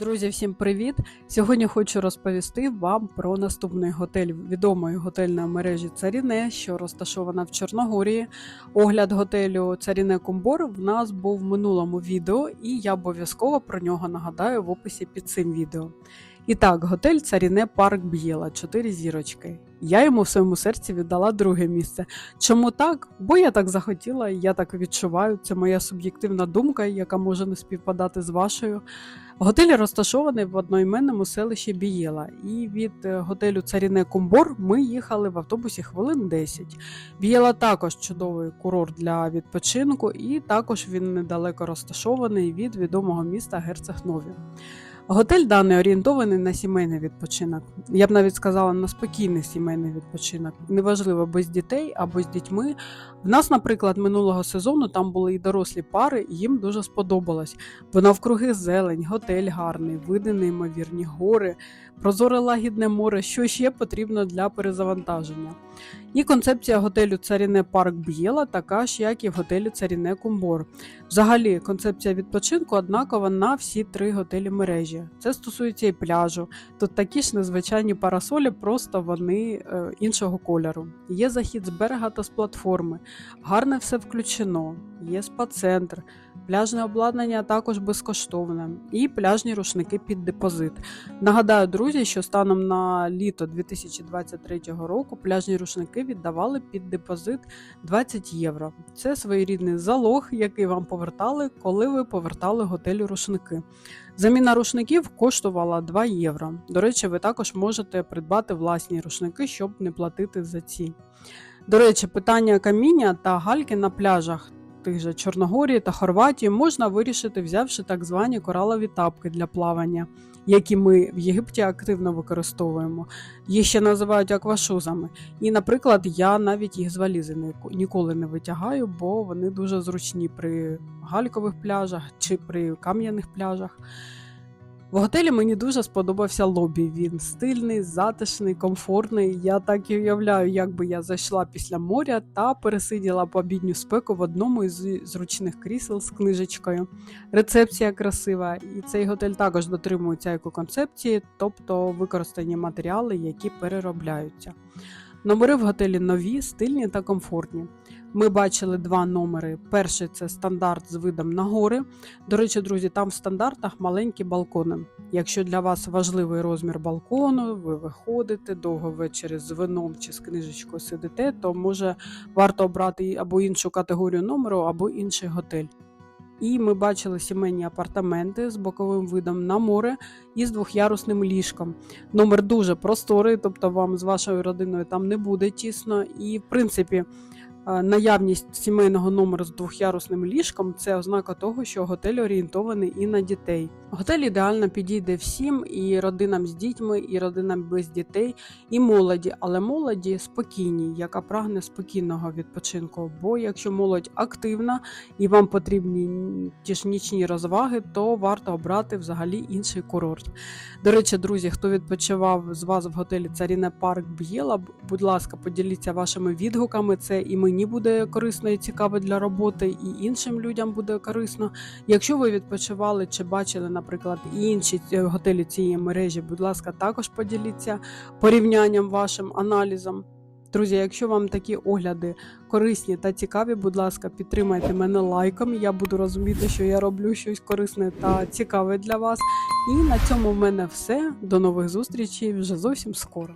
Друзі, всім привіт! Сьогодні хочу розповісти вам про наступний готель відомої готельної мережі Царіне, що розташована в Чорногорії. Огляд готелю Царіне Комбор в нас був в минулому відео, і я обов'язково про нього нагадаю в описі під цим відео. І так, готель Царіне Парк Б'єла, 4 зірочки. Я йому в своєму серці віддала друге місце. Чому так? Бо я так захотіла, я так відчуваю. Це моя суб'єктивна думка, яка може не співпадати з вашою. Готель розташований в одноіменному селищі Бієла, і від е, готелю Царіне Комбор ми їхали в автобусі хвилин 10. Бієла також чудовий курорт для відпочинку, і також він недалеко розташований від відомого міста Герцег-Нові. Готель даний орієнтований на сімейний відпочинок. Я б навіть сказала на спокійний сімейний відпочинок. Неважливо без дітей або з дітьми. В нас, наприклад, минулого сезону там були і дорослі пари, і їм дуже сподобалось. Бо навкруги зелень, готель гарний, види неймовірні, гори, прозоре лагідне море, що ще потрібно для перезавантаження. І концепція готелю Царіне Парк Б'єла така ж, як і в готелі Царіне Кумбор. Взагалі, концепція відпочинку однакова на всі три готелі мережі. Це стосується і пляжу. Тут такі ж незвичайні парасолі, просто вони е, іншого кольору. Є захід з берега та з платформи, гарне все включено, є спа-центр, пляжне обладнання також безкоштовне, і пляжні рушники під депозит. Нагадаю, друзі, що станом на літо 2023 року пляжні рушники віддавали під депозит 20 євро. Це своєрідний залог, який вам повертали, коли ви повертали готелю рушники. Заміна рушників коштувала 2 євро. До речі, ви також можете придбати власні рушники, щоб не платити за ці. До речі, питання каміння та гальки на пляжах тих же Чорногорії та Хорватії можна вирішити, взявши так звані коралові тапки для плавання, які ми в Єгипті активно використовуємо. Їх ще називають аквашузами. І, наприклад, я навіть їх з валізи ніколи не витягаю, бо вони дуже зручні при галькових пляжах чи при кам'яних пляжах. В готелі мені дуже сподобався лобі. Він стильний, затишний, комфортний. Я так і уявляю, як би я зайшла після моря та пересиділа по обідню спеку в одному із зручних крісел з книжечкою. Рецепція красива, і цей готель також дотримується екоконцепції, тобто використані матеріали, які переробляються. Номери в готелі нові, стильні та комфортні. Ми бачили два номери. Перший це стандарт з видом на гори. До речі, друзі, там в стандартах маленькі балкони. Якщо для вас важливий розмір балкону, ви виходите довго ввечері з вином чи з книжечкою сидите, то може варто обрати або іншу категорію номеру, або інший готель. І ми бачили сімейні апартаменти з боковим видом на море і з двохярусним ліжком. Номер дуже просторий, тобто вам з вашою родиною там не буде тісно. І, в принципі, наявність сімейного номеру з двохярусним ліжком це ознака того, що готель орієнтований і на дітей. Готель ідеально підійде всім і родинам з дітьми, і родинам без дітей, і молоді, але молоді спокійній, яка прагне спокійного відпочинку. Бо якщо молодь активна і вам потрібні ті ж нічні розваги, то варто обрати взагалі інший курорт. До речі, друзі, хто відпочивав з вас в готелі Царіне Парк Б'єла, будь ласка, поділіться вашими відгуками. Це і мені буде корисно і цікаво для роботи, і іншим людям буде корисно. Якщо ви відпочивали чи бачили, наприклад, інші готелі цієї мережі, будь ласка, також поділіться порівнянням вашим аналізом. Друзі, якщо вам такі огляди корисні та цікаві, будь ласка, підтримайте мене лайком. Я буду розуміти, що я роблю щось корисне та цікаве для вас. І на цьому в мене все. До нових зустрічей вже зовсім скоро.